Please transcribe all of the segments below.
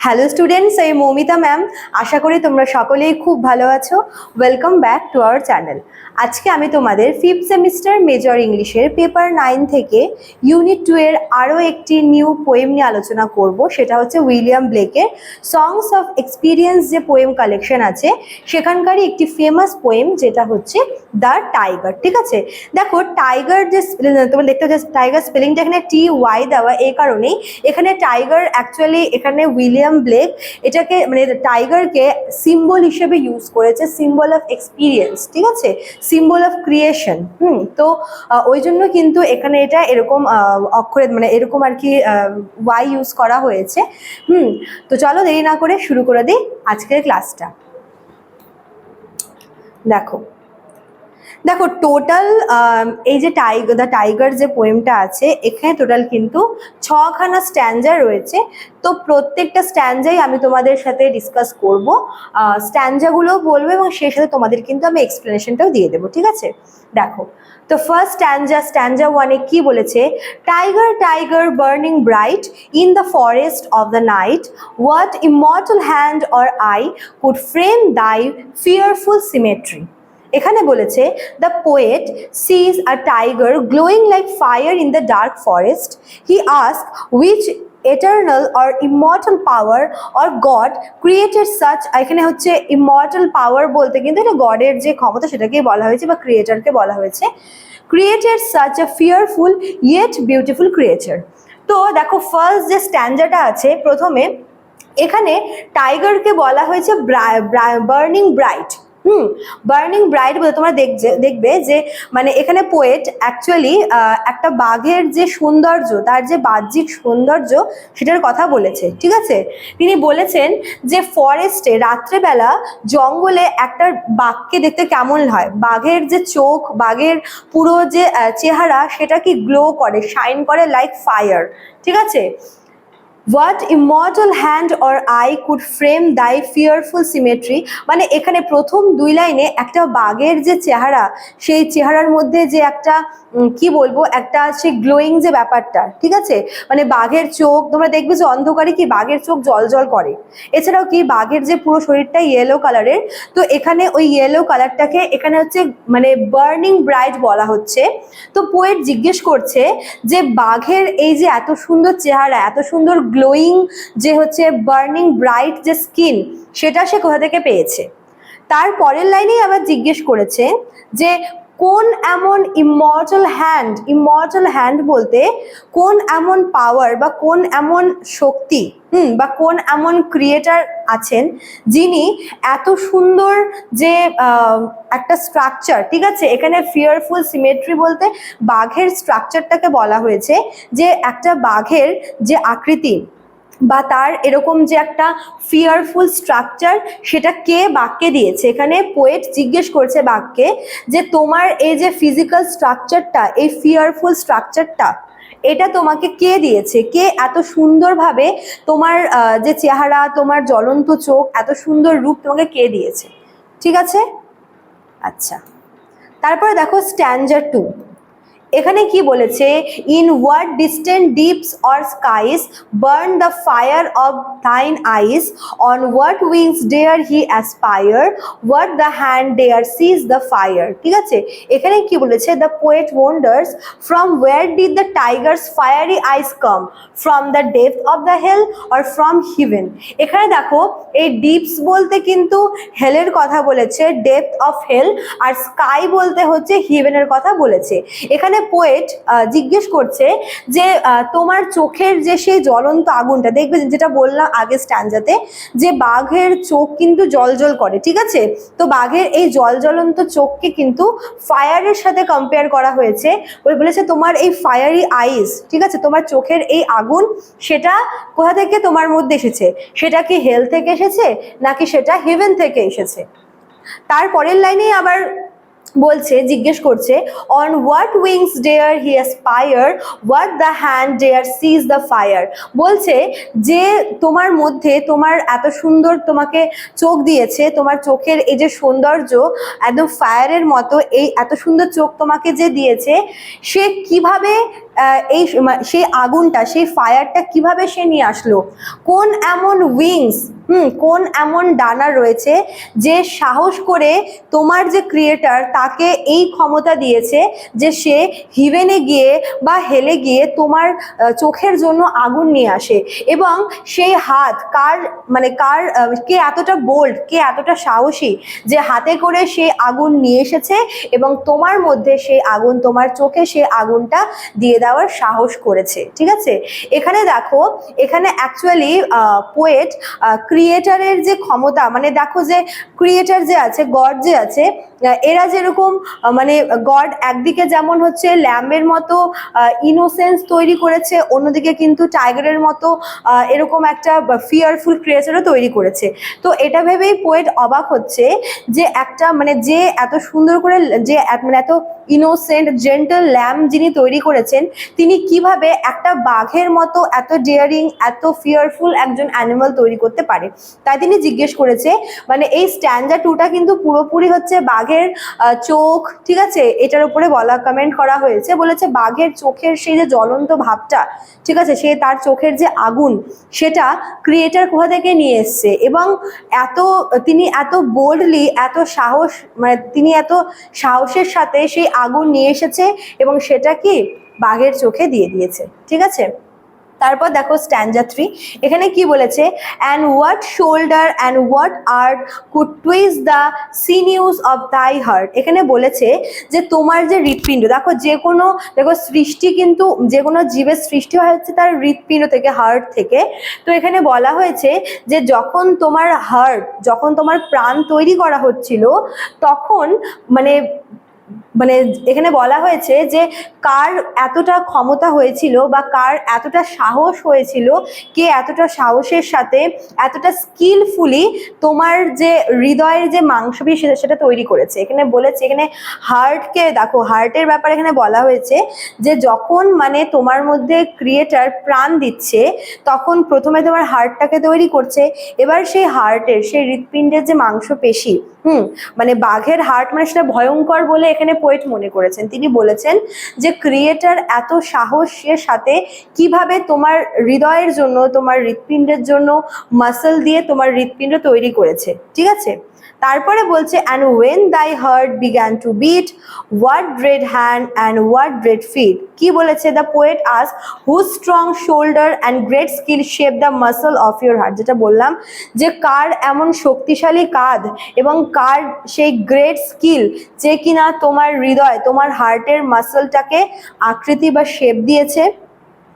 Hello students এই Moumita ma'am আশা করি তোমরা সকলেই খুব ভালো আছো। Welcome back to our channel আজকে আমি তোমাদের ফিফথ সেমিস্টার মেজর ইংলিশের পেপার নাইন থেকে ইউনিট টু এর আরও একটি নিউ পোয়েম নিয়ে আলোচনা করব। সেটা হচ্ছে উইলিয়াম ব্লেকের সংস অফ এক্সপিরিয়েন্স যে পোয়েম কালেকশন আছে, সেখানকারই একটি ফেমাস পোয়েম যেটা হচ্ছে দ্য টাইগার ঠিক আছে? দেখো টাইগার যে তোমরা দেখতে পাচ্ছ টাইগার স্পেলিংটা এখানে টি ওয়াই দেওয়া এই কারণেই। এখানে টাইগার অ্যাকচুয়ালি এখানে উইলিয়াম ব্লেক এটাকে মানে টাইগারকে সিম্বল হিসেবে ইউজ করেছে সিম্বল অফ এক্সপিরিয়েন্স ঠিক আছে? Symbol of creation hmm? তো ওই জন্য কিন্তু এখানে এটা এরকম অক্ষরে মানে এরকম আর কি ওয়াই ইউজ করা হয়েছে, হুম? তো চলো দেরি না করে শুরু করে দিই আজকের ক্লাসটা দেখো দেখো টোটাল এই যে টাইগার দ্য টাইগার যে পোয়েমটা আছে, এখানে টোটাল কিন্তু ছখানা স্ট্যান্ডা রয়েছে। তো প্রত্যেকটা স্ট্যান্ডাই আমি তোমাদের সাথে ডিসকাস করব। স্ট্যান্ডাগুলো বলব এবং সেই সাথে তোমাদের কিন্তু আমি এক্সপ্লেনেশনটাও দিয়ে দেবো, ঠিক আছে? দেখো তো ফার্স্ট স্ট্যান্ডা স্ট্যান্ডা ওয়ানে কি বলেছে? Tiger tiger burning bright in the forest of the night what immortal hand or eye could frame thy fearful symmetry এখানে বলেছে the poet sees a tiger glowing like fire in the dark forest he asks which eternal or immortal power or god created such এখানে হচ্ছে immortal পাওয়ার বলতে কিন্তু এটা গডের যে ক্ষমতা সেটাকেই বলা হয়েছে বা ক্রিয়েটারকে বলা হয়েছে। Created such a fearful yet beautiful creature তো দেখো ফার্স্ট যে স্ট্যান্ডার্ডটা আছে, প্রথমে এখানে টাইগারকে বলা হয়েছে burning bright hmm burning bright বলে তোমরা দেখছে, দেখবে যে মানে এখানে পোয়েট অ্যাকচুয়ালি একটা বাঘের যে সৌন্দর্য, তার যে বাহ্যিক সৌন্দর্য, সেটার কথা বলেছে, ঠিক আছে? তিনি বলেছেন যে ফরেস্টে রাত্রেবেলা জঙ্গলে একটা বাঘকে দেখতে কেমন হয়? বাঘের যে চোখ, বাঘের পুরো যে চেহারা, সেটা কি গ্লো করে শাইন করে লাইক ফায়ার ঠিক আছে? What immortal hand or eye could frame thy fearful symmetry মানে এখানে প্রথম দুই লাইনে একটা বাঘের যে চেহারা, সেই চেহারার মধ্যে যে একটা কি বলব, একটা সে গ্লোয়িং যে ব্যাপারটা, ঠিক আছে? মানে বাঘের চোখ, তোমরা দেখবে যে অন্ধকারে কি বাঘের চোখ জল জল করে। এছাড়াও কি বাঘের যে পুরো শরীরটা ইয়েলো কালারের তো এখানে ওই ইয়েলো কালারটাকে এখানে হচ্ছে মানে বার্নিং ব্রাইট বলা হচ্ছে। তো পোয়েট জিজ্ঞেস করছে যে বাঘের এই যে এত সুন্দর চেহারা, এত সুন্দর গ্লোয়িং যে হচ্ছে বার্নিং ব্রাইট যে স্কিন সেটা সে কোথা থেকে পেয়েছে? তার পরের লাইনেই আবার জিজ্ঞেস করেছে যে কোন এমন ইমর্টাল হ্যান্ড ইমর্টাল হ্যান্ড বলতে কোন এমন পাওয়ার বা কোন এমন শক্তি, হুম, বা কোন এমন ক্রিয়েটার আছেন যিনি এত সুন্দর যে একটা স্ট্রাকচার ঠিক আছে? এখানে ফিয়ারফুল সিমেট্রি বলতে বাঘের স্ট্রাকচারটাকে বলা হয়েছে যে একটা বাঘের যে আকৃতি বা তার এরকম যে একটা ফিয়ারফুল স্ট্রাকচার সেটা কে বাক্যে দিয়েছে? এখানে পোয়েট জিজ্ঞেস করছে বাক্যে যে তোমার এই যে ফিজিক্যাল স্ট্রাকচারটা এই ফিয়ারফুল স্ট্রাকচারটা এটা তোমাকে কে দিয়েছে? কে এত সুন্দরভাবে তোমার যে চেহারা, তোমার জ্বলন্ত চোখ, এত সুন্দর রূপ তোমাকে কে দিয়েছে? ঠিক আছে? আচ্ছা। তারপরে দেখো স্ট্যান্ডার টু এখানে কি বলেছে? In what distant deeps or skies burn the fire of thine eyes on what wings dare he aspire what the hand dare seize the fire ঠিক আছে? এখানে কি বলেছে? The poet wonders from where did the tiger's fiery eyes come from the depth of the hell or from heaven এখানে দেখো, এই deeps বলতে কিন্তু হেলের কথা বলেছে ডেপথ অফ হেল আর স্কাই বলতে হচ্ছে হিভেনের কথা বলেছে। এখানে পোয়েট জিজ্ঞেস করছে যে তোমার চোখের যে সেই জ্বলন্ত আগুনটা, দেখবে যেটা বললাম আগে স্ট্যান্ডাতে, যে বাঘের চোখ কিন্তু জল করে, ঠিক আছে? তো বাঘের এই জল জ্বলন্ত চোখকে কিন্তু ফায়ারের সাথে কম্পেয়ার করা হয়েছে। বলে, বলেছে তোমার এই ফায়ারি আইস ঠিক আছে? তোমার চোখের এই আগুন, সেটা কোথা থেকে তোমার মধ্যে এসেছে? সেটা কি হেল থেকে এসেছে? নাকি সেটা হেভেন থেকে এসেছে? তারপরের লাইনেই আবার বলছে, জিজ্ঞেস করছে on what wings dare he aspire what the hand dare seize the fire বলছে যে, তোমার মধ্যে তোমার এত সুন্দর তোমাকে চোখ দিয়েছে, তোমার চোখের এই যে সৌন্দর্য, একদম ফায়ারের মতো, এই এত সুন্দর চোখ তোমাকে যে দিয়েছে, সে কীভাবে এই স- সেই আগুনটা, সেই ফায়ারটা কীভাবে সে নিয়ে আসলো? কোন এমন উইংস হুম, কোন এমন ডানা রয়েছে যে সাহস করে তোমার যে ক্রিয়েটার তাকে এই ক্ষমতা দিয়েছে যে সে হিভেনে গিয়ে বা হেলে গিয়ে তোমার চোখের জন্য আগুন নিয়ে আসে? এবং সেই হাত কার মানে কার কে এতটা বোল্ড কে এতটা সাহসী যে হাতে করে সে আগুন নিয়ে এসেছে এবং তোমার মধ্যে সেই আগুন, তোমার চোখে সেই আগুনটা দিয়ে দেওয়ার সাহস করেছে, ঠিক আছে? এখানে দেখো, এখানে অ্যাকচুয়ালি পোয়েট ক্রিয়েটারের যে ক্ষমতা মানে দেখো যে ক্রিয়েটার যে আছে গড যে আছে এরা যেরকম মানে গড একদিকে যেমন হচ্ছে ল্যাম্বের মতো ইনোসেন্স তৈরি করেছে, অন্যদিকে কিন্তু টাইগারের মতো এরকম একটা ফিয়ারফুল ক্রিয়েচারও তৈরি করেছে। তো এটা ভেবেই পোয়েট অবাক হচ্ছে যে একটা মানে যে এত সুন্দর করে, যে মানে এত ইনোসেন্ট জেন্টাল ল্যাম্প যিনি তৈরি করেছেন, তিনি কীভাবে একটা বাঘের মতো এত ডেয়ারিং এত ফিয়ারফুল একজন অ্যানিমাল তৈরি করতে পারে? তাই তিনি জিজ্ঞেস করেছে মানে এই স্ট্যান্ডার টুটা কিন্তু পুরোপুরি হচ্ছে বাঘের চোখ, ঠিক আছে? এটার উপরে বলা কমেন্ট করা হয়েছে। বলেছে বাঘের চোখের সেই যে জ্বলন্ত ভাবটা, ঠিক আছে? সে তার চোখের যে আগুন, সেটা ক্রিয়েটার কোথা থেকে নিয়ে এসছে? এবং এত, তিনি এত বোল্ডলি এত সাহস মানে তিনি এত সাহসের সাথে সেই আগুন নিয়ে এসেছে এবং সেটা কি বাঘের চোখে দিয়ে দিয়েছে, ঠিক আছে? তারপর দেখো স্ট্যান্ডা থ্রি, এখানে কি বলেছে? And what shoulder and what art could twist the sinews of thy heart এখানে বলেছে যে তোমার যে হৃৎপিণ্ড, দেখো যে কোনো, দেখো সৃষ্টি কিন্তু, যে কোনো জীবের সৃষ্টি হয় হচ্ছে তার হৃৎপিণ্ড থেকে হার্ট থেকে। তো এখানে বলা হয়েছে যে যখন তোমার হার্ট যখন তোমার প্রাণ তৈরি করা হচ্ছিল, তখন মানে মানে এখানে বলা হয়েছে যে কার এতটা ক্ষমতা হয়েছিল বা কার এতটা সাহস হয়েছিল, কে এতটা সাহসের সাথে, এতটা স্কিলফুলি তোমার যে হৃদয়ের যে মাংসপেশি সেটা সেটা তৈরি করেছে। এখানে বলেছে, এখানে হার্টকে দেখো হার্টের ব্যাপারে এখানে বলা হয়েছে যে যখন মানে তোমার মধ্যে ক্রিয়েটার প্রাণ দিচ্ছে, তখন প্রথমে তোমার হার্টটাকে তৈরি করছে, এবার সেই হার্টের সেই হৃৎপিণ্ডের যে মাংসপেশি, হুম মানে বাঘের হার্ট মানে সেটা ভয়ঙ্কর বলে এখানে পোয়েট মনে করেছেন। তিনি বলেছেন যে ক্রিয়েটার এত সাহসের সাথে কীভাবে তোমার হৃদয়ের জন্য, তোমার হৃৎপিণ্ডের জন্য মাসল দিয়ে তোমার হৃৎপিণ্ড তৈরি করেছে। ঠিক আছে? তারপরে বলছে and when thy heart began to beat what dread hand and what dread feet কি বলেছে the poet us who strong shoulder and great skill shape the muscle of your heart যেটা বললাম যে, কার এমন শক্তিশালী কাঁধ এবং কার সেই গ্রেট স্কিল যে কিনা তোমার হৃদয়, তোমার হার্টের মাসলটাকে আকৃতি বা শেপ দিয়েছে।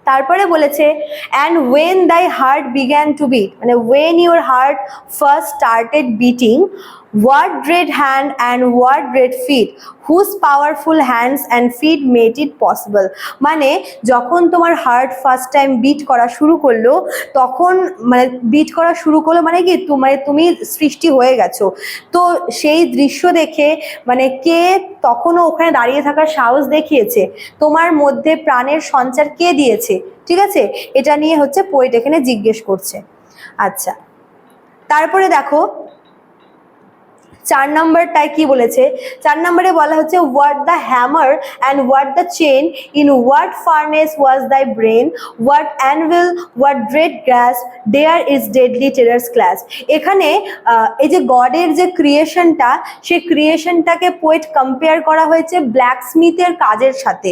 তারপরে বলেছে and when thy heart began to beat মানে when your heart first started beating what dread hand and what dread feet whose powerful hands and feet made it possible মানে যখন তোমার হার্ট ফার্স্ট টাইম বিট করা শুরু করল, তখন মানে bit করা শুরু করল মানে কি মানে তুমি সৃষ্টি হয়ে গেছো। তো সেই দৃশ্য দেখে মানে কে তখনও ওখানে দাঁড়িয়ে থাকার সাহস দেখিয়েছে? তোমার মধ্যে প্রাণের সঞ্চার কে দিয়েছে? ঠিক আছে? এটা নিয়ে হচ্ছে পোয়েট এখানে জিজ্ঞেস করছে। আচ্ছা। তারপরে দেখো চার নম্বরটায় কি বলেছে? চার নম্বরে বলা হচ্ছে what the hammer and what the chain in what furnace ওয়াজ দাই brain what anvil what dread glass there is deadly terrors clasp এখানে এই যে গডের যে ক্রিয়েশনটা সেই ক্রিয়েশনটাকে পোয়েট কম্পেয়ার করা হয়েছে ব্ল্যাক স্মিথের কাজের সাথে।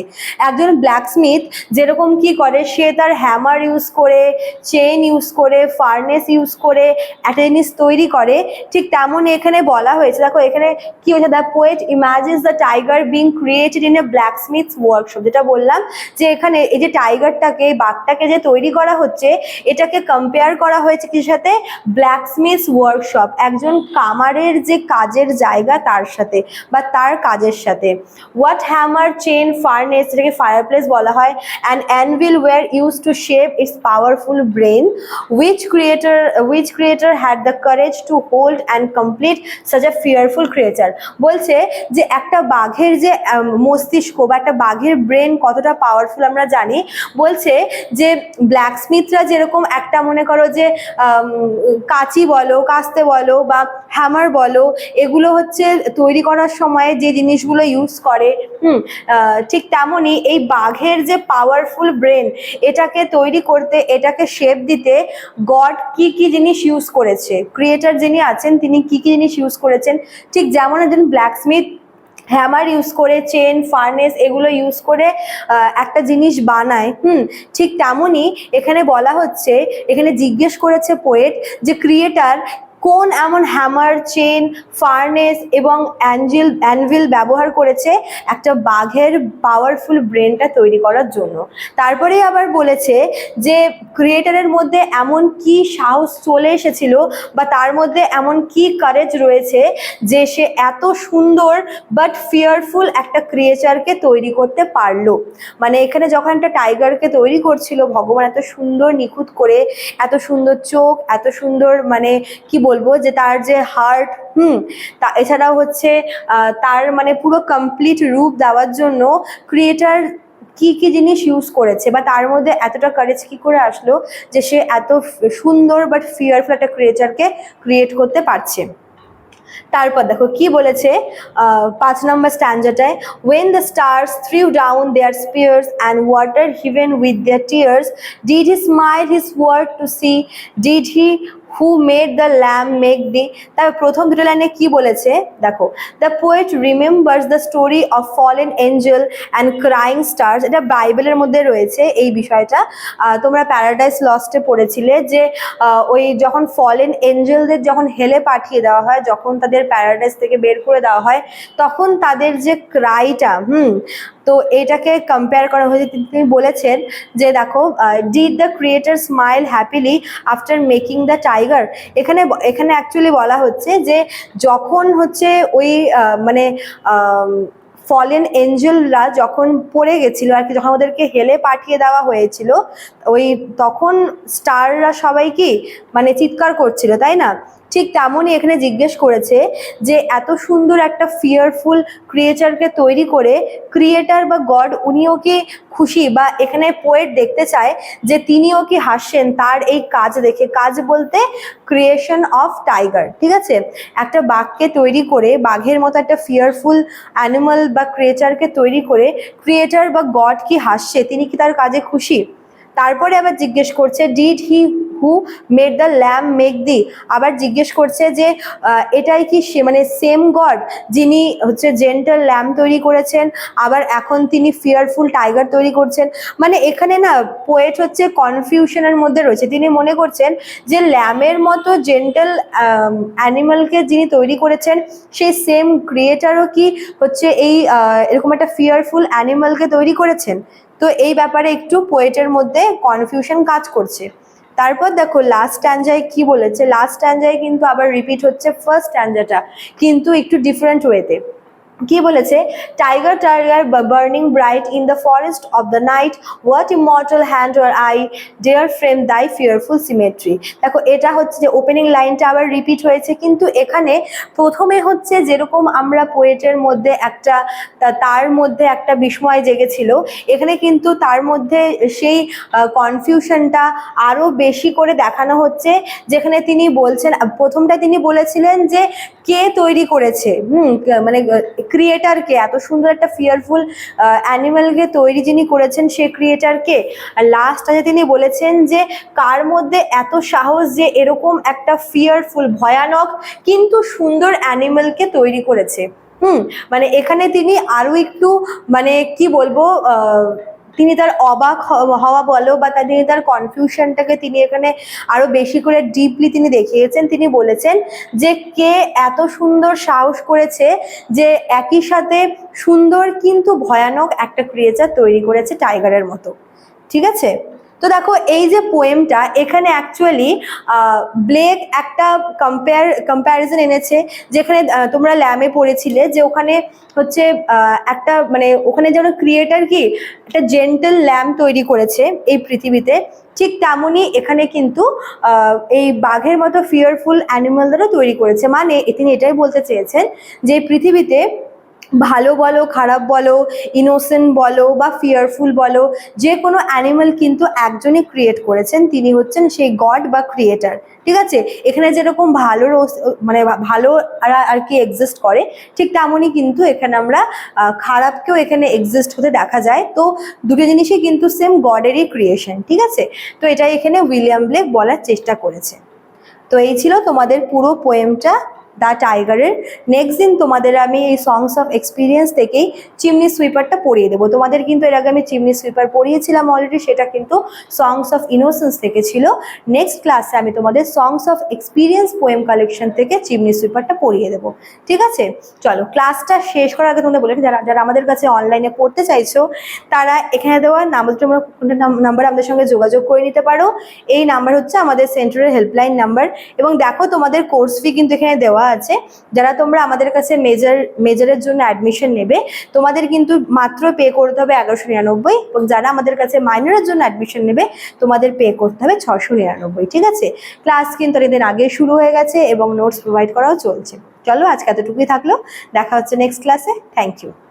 একজন ব্ল্যাক স্মিথ যেরকম কি করে, সে তার হ্যামার ইউজ করে চেন ইউজ করে ফার্নেস ইউজ করে একটা জিনিস তৈরি করে, ঠিক তেমন এখানে বলা হয়েছে দেখো, এখানে কি হয়েছে? The poet imagines the tiger being created in a blacksmith's workshop যেটা বললাম যে এখানে এই যে টাইগারটাকে এই বাঘটাকে যে তৈরি করা হচ্ছে, এটাকে কম্পেয়ার করা হয়েছে কি সাথে? ব্ল্যাক স্মিথস ওয়ার্কশপ একজন কামারের যে কাজের জায়গা তার সাথে বা তার কাজের সাথে। হোয়াট হ্যামার চেন ফার্নেস যেটাকে ফায়ার প্লেস বলা হয়। And anvil were used to shape its powerful brain which creator which creator had the courage to hold and complete such a fearful creature বলছে যে একটা বাঘের যে মস্তিষ্ক বা একটা বাঘের ব্রেন কতটা পাওয়ারফুল আমরা জানি। বলছে যে ব্ল্যাক স্মিথরা যেরকম একটা মনে করো যে কাঁচি বলো, কাস্তে বলো বা হ্যামার বলো, এগুলো হচ্ছে তৈরি করার সময় যে জিনিসগুলো ইউজ করে হুম, ঠিক তেমনই এই বাঘের যে পাওয়ারফুল ব্রেন এটাকে তৈরি করতে এটাকে শেপ দিতে গড কি কি জিনিস ইউজ করেছে? ক্রিয়েটার যিনি আছেন তিনি কি কি জিনিস ইউজ করেছেন? ঠিক যেমন একজন ব্ল্যাকস্মিথ হ্যামার ইউজ করে চেন ফার্নেস এগুলো ইউজ করে একটা জিনিস বানায় হুম ঠিক তেমনই এখানে বলা হচ্ছে এখানে জিজ্ঞেস করেছে পোয়েট যে ক্রিয়েটার কোন এমন হ্যামার চেন ফার্নেস এবং অ্যাঞ্জেল, অ্যানভিল ব্যবহার করেছে? একটা বাঘের পাওয়ারফুল ব্রেনটা তৈরি করার জন্য। তারপরেই আবার বলেছে যে ক্রিয়েটারের মধ্যে এমন কি সাহস চলে এসেছিল বা তার মধ্যে এমন কি কারেজ রয়েছে যে সে এত সুন্দর বাট ফিয়ারফুল একটা ক্রিয়েচারকে তৈরি করতে পারল? মানে এখানে যখন একটা টাইগারকে তৈরি করছিল, ভগবান এত সুন্দর নিখুঁত করে, এত সুন্দর চোখ, এত সুন্দর মানে কি বলব যে তার যে হার্ট হুম, তা এছাড়াও হচ্ছে তার মানে পুরো কমপ্লিট রূপ দেওয়ার জন্য ক্রিয়েটার কি কি জিনিস ইউজ করেছে বা তার মধ্যে এতটা কারেজ কি করে আসলো যে সে এত সুন্দর বাট ফিয়ারফুল একটা ক্রিয়েচারকে ক্রিয়েট করতে পারছে। তারপর দেখো কি বলেছে পাঁচ নম্বর স্ট্যান্ডারটায় when the stars threw down their spears and watered heaven with their tears did he smile his word to see did he who made the lamb make thee তার প্রথম দুটো লাইনে কি বলেছে? দেখো the poet remembers the story of fallen angel and crying stars এটা বাইবেলের মধ্যে রয়েছে এই বিষয়টা। তোমরা প্যারাডাইস লস্টে পড়েছিলে যে ওই যখন ফলেন এঞ্জেলদের যখন হেলে পাঠিয়ে দেওয়া হয়, যখন তাদের প্যারাডাইস থেকে বের করে দেওয়া হয়, তখন তাদের যে ক্রাইটা হুম তো এটাকে কম্পেয়ার করা হয়েছে। তিনি- বলেছেন যে দেখো did the creator smile happily after making the tiger এখানে এখানে অ্যাকচুয়ালি বলা হচ্ছে যে যখন হচ্ছে ওই মানে ফলেন এঞ্জেলরা যখন পড়ে গেছিল আর কি, যখন ওদেরকে হেলে পাঠিয়ে দেওয়া হয়েছিল, ওই তখন স্টাররা সবাই কি মানে চিৎকার করছিল, তাই না? ঠিক তেমনই এখানে জিজ্ঞেস করেছে যে এত সুন্দর একটা ফিয়ারফুল ক্রিয়েচারকে তৈরি করে ক্রিয়েটার বা গড উনিও কি খুশি বা এখানে পোয়েট দেখতে চায় যে তিনিও কি হাসছেন তার এই কাজ দেখে, কাজ বলতে ক্রিয়েশন অফ টাইগার ঠিক আছে? একটা বাঘকে তৈরি করে, বাঘের মতো একটা ফিয়ারফুল অ্যানিমাল বা ক্রিয়েচারকে তৈরি করে ক্রিয়েটার বা গড কি হাসছে, তিনি কি তার কাজে খুশি? তারপরে আবার জিজ্ঞেস করছে did he who made the lamb make thee আবার জিজ্ঞেস করছে যে এটাই কি সে মানে সেম গড যিনি হচ্ছে জেন্টাল ল্যাম তৈরি করেছেন, আবার এখন তিনি ফিয়ারফুল টাইগার তৈরি করছেন? মানে এখানে না পোয়েট হচ্ছে কনফিউশনের মধ্যে রয়েছে। তিনি মনে করছেন যে ল্যামের মতো জেন্টাল অ্যানিমালকে যিনি তৈরি করেছেন, সেই সেম ক্রিয়েটারও কি হচ্ছে এই এরকম একটা ফিয়ারফুল অ্যানিমালকে তৈরি করেছেন? তো এই ব্যাপারে একটু পোয়েটের মধ্যে কনফিউশন কাজ করছে। তারপর দেখো লাস্ট স্ট্যান্ডায় কি বলেছে? লাস্ট স্ট্যান্ডায় কিন্তু আবার রিপিট হচ্ছে ফার্স্ট স্ট্যান্ডাটা কিন্তু একটু ডিফারেন্ট ওয়েতে কি বলেছে? Tiger tiger burning bright in the forest of the night what immortal hand or eye dare frame thy fearful symmetry দেখো, এটা হচ্ছে যে ওপেনিং লাইনটা আবার রিপিট হয়েছে, কিন্তু এখানে প্রথমে হচ্ছে যেরকম আমরা পোয়েটের মধ্যে একটা তার মধ্যে একটা বিস্ময় জেগেছিল, এখানে কিন্তু তার মধ্যে সেই কনফিউশনটা আরও বেশি করে দেখানো হচ্ছে, যেখানে তিনি বলছেন, প্রথমটা তিনি বলেছিলেন যে কে তৈরি করেছে? হুম মানে ক্রিয়েটারকে এত সুন্দর একটা ফিয়ারফুল অ্যানিমালকে তৈরি যিনি করেছেন সে ক্রিয়েটারকে আর লাস্ট আছে তিনি বলেছেন যে কার মধ্যে এত সাহস যে এরকম একটা ফিয়ারফুল ভয়ানক, কিন্তু সুন্দর অ্যানিমালকে তৈরি করেছে। হুম মানে এখানে তিনি আরও একটু মানে কি বলব তিনি তার অবাক হওয়া বলো বা তার, তিনি তার কনফিউশনটাকে তিনি এখানে আরও বেশি করে ডিপলি তিনি দেখিয়েছেন। তিনি বলেছেন যে, কে এত সুন্দর সাহস করেছে যে, একই সাথে সুন্দর কিন্তু ভয়ানক একটা ক্রিয়েচার তৈরি করেছে টাইগারের মতো। ঠিক আছে? তো দেখো, এই যে পোয়েমটা এখানে অ্যাকচুয়ালি ব্লেক একটা কম্পেয়ার কম্প্যারিজন এনেছে, যেখানে তোমরা ল্যামে পড়েছিলে, যে ওখানে হচ্ছে একটা মানে ওখানে যেন ক্রিয়েটার কি, একটা জেন্টেল ল্যাম্প তৈরি করেছে এই পৃথিবীতে। ঠিক তেমনই এখানে কিন্তু এই বাঘের মতো ফিয়ারফুল অ্যানিমালদেরও তৈরি করেছে। মানে তিনি এটাই বলতে চেয়েছেন যে পৃথিবীতে ভালো বলো, খারাপ বলো ইনোসেন্ট বলো বা ফিয়ারফুল বলো, যে কোনো অ্যানিমাল কিন্তু একজনই ক্রিয়েট করেছেন, তিনি হচ্ছেন সেই গড বা ক্রিয়েটার ঠিক আছে? এখানে যেরকম ভালো রোস- মানে ভালো আর কি এক্সিস্ট করে, ঠিক তেমনই কিন্তু এখানে আমরা খারাপকেও এখানে এক্সিস্ট হতে দেখা যায়। তো দুটো জিনিসই কিন্তু সেম গডেরই ক্রিয়েশন ঠিক আছে? তো এটাই এখানে উইলিয়াম ব্লেক বলার চেষ্টা করেছে। তো এই ছিল তোমাদের পুরো পোয়েমটা দ্য টাইগারের। নেক্সট দিন তোমাদের আমি এই সংস অফ এক্সপিরিয়েন্স থেকেই চিমনি সুইপারটা পড়িয়ে দেবো। তোমাদের কিন্তু এর আগে আমি চিমনি সুইপার পড়িয়েছিলাম অলরেডি সেটা কিন্তু সংস অফ ইনোসেন্স থেকে ছিল। নেক্সট ক্লাসে আমি তোমাদের songs of experience poem collection থেকে চিমনি সুইপারটা পড়িয়ে দেবো। ঠিক আছে? চলো ক্লাসটা শেষ করার আগে তোমাদের বলে যারা যারা আমাদের কাছে অনলাইনে পড়তে চাইছো, তারা এখানে দেওয়া নাম্বার নাম্বার আমাদের সঙ্গে যোগাযোগ করে নিতে পারো। এই নাম্বার হচ্ছে আমাদের সেন্টারের হেল্পলাইন নাম্বার এবং দেখো তোমাদের কোর্স ফি কিন্তু এখানে দেওয়া আছে। যারা তোমরা আমাদের কাছে মেজর মেজরের জন্য অ্যাডমিশন নেবে, তোমাদের কিন্তু মাত্র পে করতে হবে এগারোশো নিরানব্বই এবং যারা আমাদের কাছে মাইনরের জন্য অ্যাডমিশন নেবে, তোমাদের পে করতে হবে ছশো নিরানব্বই, ঠিক আছে? ক্লাস কিন্তু অনেকদিন আগে শুরু হয়ে গেছে এবং নোটস প্রোভাইড করাও চলছে। চলো আজকে এতটুকুই থাকল। দেখা হচ্ছে নেক্সট ক্লাসে থ্যাংক ইউ